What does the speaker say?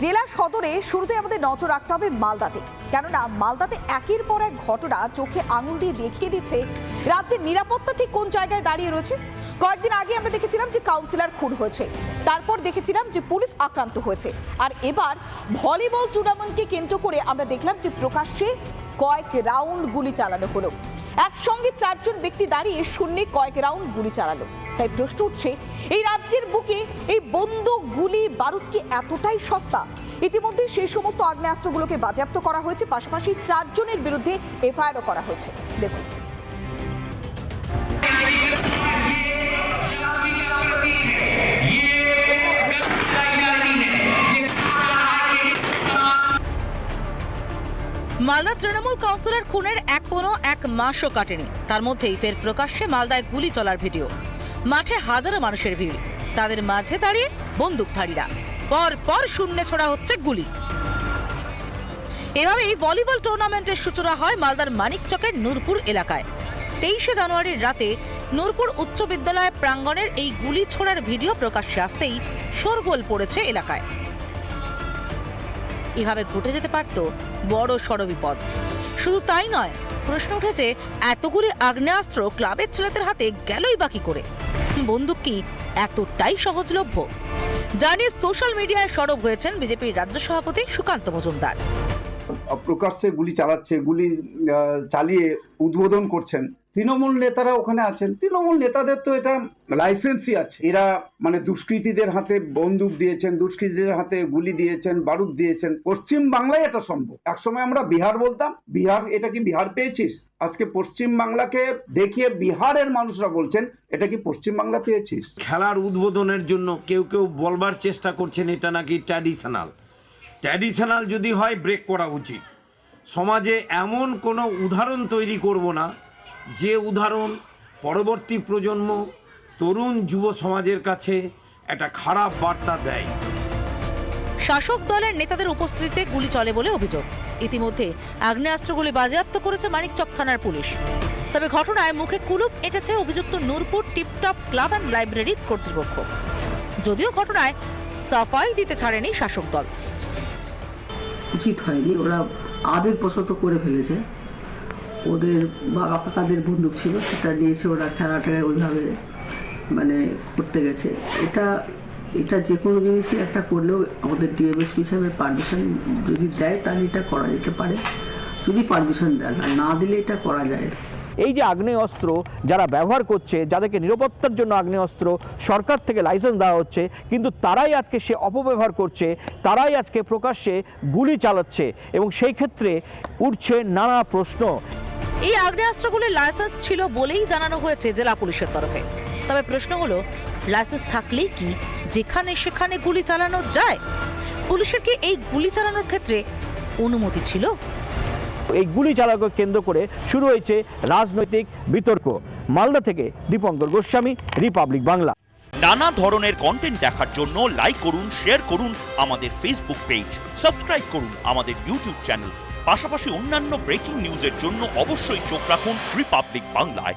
জেলা সদরে শুরুতে আমাদের নজর রাখতে হবে মালদাতে। কেননা মালদাতে একের পর এক ঘটনা চোখে আঙুল দিয়ে দেখিয়ে দিচ্ছে রাজ্যের নিরাপত্তা ঠিক কোন জায়গায় দাঁড়িয়ে রয়েছে। কয়েকদিন আগে আমরা দেখেছিলাম যে কাউন্সিলর খুন হয়েছে। তারপর দেখেছিলাম যে পুলিশ আক্রান্ত হয়েছে। আর এবার ভলিবল টুর্নামেন্টকে কেন্দ্র করে আমরা দেখলাম যে প্রকাশ্যে কয়েক রাউন্ড গুলি চালানো হলো। একসঙ্গে চারজন ব্যক্তি দাঁড়িয়ে শূন্যে কয়েক রাউন্ড গুলি চালালো। তাই প্রশ্ন উঠছে, এই রাজ্যের বুকে এই বন্দুক, গুলি, বারুদ কি এতটাই সস্তা? ইতিমধ্যে সেই সমস্ত আগ্নেয়াস্ত্রগুলোকে বাজেয়াপ্ত করা হয়েছে, পাশাপাশি চারজনের বিরুদ্ধে এফআইআরও করা হয়েছে। দেখুন। মালদা তৃণমূল কাউন্সিলর খুনের এখনও এক মাসও কাটেনি। তার মধ্যেই ফের প্রকাশ্যে মালদায় গুলি চলার ভিডিও। মাঠে হাজারো মানুষের ভিড়। তাদের মাঝে দাঁড়িয়ে বন্দুকধারীরা। পর পর শূন্যে ছোড়া হচ্ছে গুলি। এভাবেই ভলিবল টুর্নামেন্টের সূচনা হয় মালদার মানিকচকের নূরপুর এলাকায়। তেইশে জানুয়ারির রাতে নূরপুর উচ্চ বিদ্যালয় প্রাঙ্গণের এই গুলি ছোড়ার ভিডিও প্রকাশ্যে আসতেই শোরগোল পড়েছে এলাকায়। এভাবে ঘটে যেতে পারত বড় সড় বিপদ। শুধু তাই নয়, প্রশ্ন উঠেছে, এতগুলি আগ্নেয়াস্ত্র ক্লাবের ছেলেদের হাতে গেলই বাকি করে? বন্দুক কি এতটাই সহজলভ্য। জানিয়ে সোশ্যাল মিডিয়ায় সরব হয়েছেন বিজেপির রাজ্য সভাপতি সুকান্ত মজুমদার। প্রকাশ্যে গুলি চালাচ্ছে, গুলি চালিয়ে উদ্বোধন করছেন। তৃণমূল নেতারা ওখানে আছেন। তৃণমূল নেতাদের তো এটা লাইসেন্সই আছে। এরা মানে দুষ্কৃতীদের হাতে বন্দুক দিয়েছেন, দুষ্কৃতীদের হাতে গুলি দিয়েছেন, বারুদ দিয়েছেন। পশ্চিম বাংলায় এটা সম্ভব। একসময় আমরা বিহার বলতাম। বিহার, এটা কি বিহার পেয়েছিস? আজকে পশ্চিম বাংলাকে দেখিয়ে বিহারের মানুষরা বলছেন, এটা কি পশ্চিম বাংলা পেয়েছিস? খেলার উদ্বোধনের জন্য কেউ কেউ বলবার চেষ্টা করছেন, এটা নাকি ট্র্যাডিশনাল ট্র্যাডিশনাল যদি হয় ব্রেক করা উচিত। সমাজে এমন কোনো উদাহরণ তৈরি করব না, যে উদাহরণ পরবর্তী প্রজন্ম তরুণ যুব সমাজের কাছে একটা খারাপ বার্তা দেয়। শাসক দলের নেতাদের উপস্থিতিতে গুলি চলে বলে অভিযোগ। ইতিমধ্যে আগ্নেয়াস্ত্রগুলি বাজেয়াপ্ত করেছে মানিকচক থানার পুলিশ। তবে ঘটনায় মুখে কুলুপ এঁটেছে অভিযুক্ত নূরপুর টিপটপ ক্লাব অ্যান্ড লাইব্রেরির কর্তৃপক্ষ। যদিও ঘটনায় সাফাই দিতে ছাড়েনি শাসক দল। উচিত হয়নি। ওরা আবেগবশত করে ফেলেছে। ওদের বা কাদের বন্দুক ছিল, সেটা নিয়েছে ওরা খেলাটাকে ওইভাবে মানে করতে গেছে। এটা এটা যে কোনো জিনিসই একটা করলেও আমাদের ডিএমএস হিসাবে পারমিশন যদি দেয়, তাহলে এটা করা যেতে পারে। যদি পারমিশন দেয় না দিলে এটা করা যায় এই যে আগ্নেয়াস্ত্র যারা ব্যবহার করছে, যাদেরকে নিরাপত্তার জন্য আগ্নেয়াস্ত্র সরকার থেকে লাইসেন্স দেওয়া হচ্ছে, কিন্তু তারাই আজকে সে অপব্যবহার করছে, তারাই আজকে প্রকাশ্যে গুলি চালাচ্ছে এবং সেই ক্ষেত্রে উঠছে নানা প্রশ্ন। এই আগ্নেয়াস্ত্রগুলির লাইসেন্স ছিল বলেই জানানো হয়েছে জেলা পুলিশের তরফে। তবে প্রশ্ন হলো লাইসেন্স থাকলেই কি যেখানে সেখানে গুলি চালানো যায়? পুলিশের কি এই গুলি চালানোর ক্ষেত্রে অনুমতি ছিল? এই গুলি চালককে কেন্দ্র করে শুরু হয়েছে রাজনৈতিক বিতর্ক। মালদা থেকে দীপঙ্কর গোস্বামী, রিপাবলিক বাংলা। নানা ধরনের কন্টেন্ট দেখার জন্য লাইক করুন শেয়ার করুন আমাদের ফেসবুক পেজ সাবস্ক্রাইব করুন আমাদের ইউটিউব চ্যানেল পাশাপাশি অন্যান্য ব্রেকিং নিউজের জন্য অবশ্যই চোখ রাখুন রিপাবলিক বাংলায়